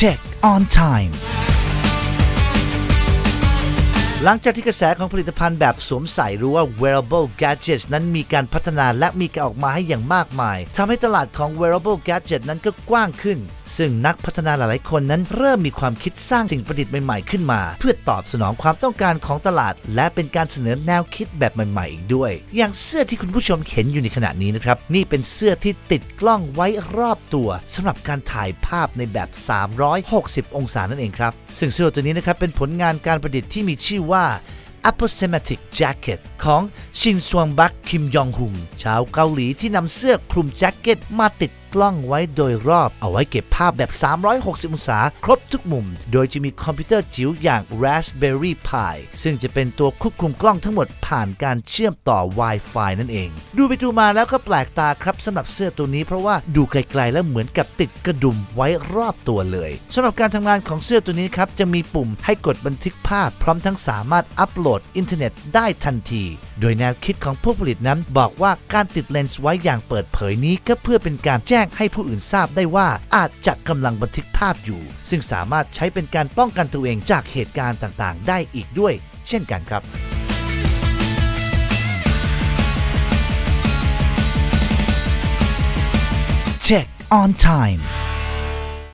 Check on time หลังจากที่กระแสของผลิตภัณฑ์แบบสวมใส่หรือว่า wearable gadgets นั้นมีการพัฒนาและมีการออกมาให้อย่างมากมายทำให้ตลาดของ wearable gadget นั้นก็กว้างขึ้น ซึ่งนักพัฒนาหลายๆคนนั้นเริ่มมีความคิดสร้างสิ่งประดิษฐ์ใหม่ๆขึ้นมา เพื่อตอบสนองความต้องการของตลาด และเป็นการเสนอแนวคิดแบบใหม่ๆอีกด้วย อย่างเสื้อที่คุณผู้ชมเห็นอยู่ในขณะนี้นะครับนี่เป็นเสื้อที่ติดกล้องไว้รอบตัวสำหรับการถ่ายภาพในแบบ 360 องศานั่นเองครับซึ่งเสื้อตัวนี้นะครับเป็นผลงานการประดิษฐ์ที่มีชื่อว่า Aposematic Jacket ของชินซวงบักคิมยองฮุงชาวเกาหลีที่นำเสื้อคลุมแจ็คเก็ตมาติดกล้องไว้โดยรอบเอาไว้เก็บภาพแบบ 360 องศา ครบทุกมุม โดยจะมีคอมพิวเตอร์จิ๋วอย่าง Raspberry Pi ซึ่งจะเป็นตัวควบคุมกล้องทั้งหมดผ่านการเชื่อมต่อ Wi-Fi นั่นเอง ดูไปดูมาแล้วก็แปลกตาครับสำหรับเสื้อตัวนี้เพราะว่าดูไกลๆแล้วเหมือนกับติดกระดุมไว้รอบตัวเลยสำหรับการทำงานของเสื้อตัวนี้ครับจะมีปุ่มให้กดบันทึกภาพพร้อมทั้งสามารถอัปโหลดอินเทอร์เน็ตได้ทันที โดยแนวคิดของผู้ผลิตนั้นบอกว่าการติดเลนส์ไว้อย่างเปิดเผยนี้ก็เพื่อเป็นการแจ้งให้ผู้อื่นทราบได้ว่าอาจจะกำลังบันทึกภาพอยู่ ซึ่งสามารถใช้เป็นการป้องกันตัวเองจากเหตุการณ์ต่างๆ ได้อีกด้วย เช่นกันครับ Check on time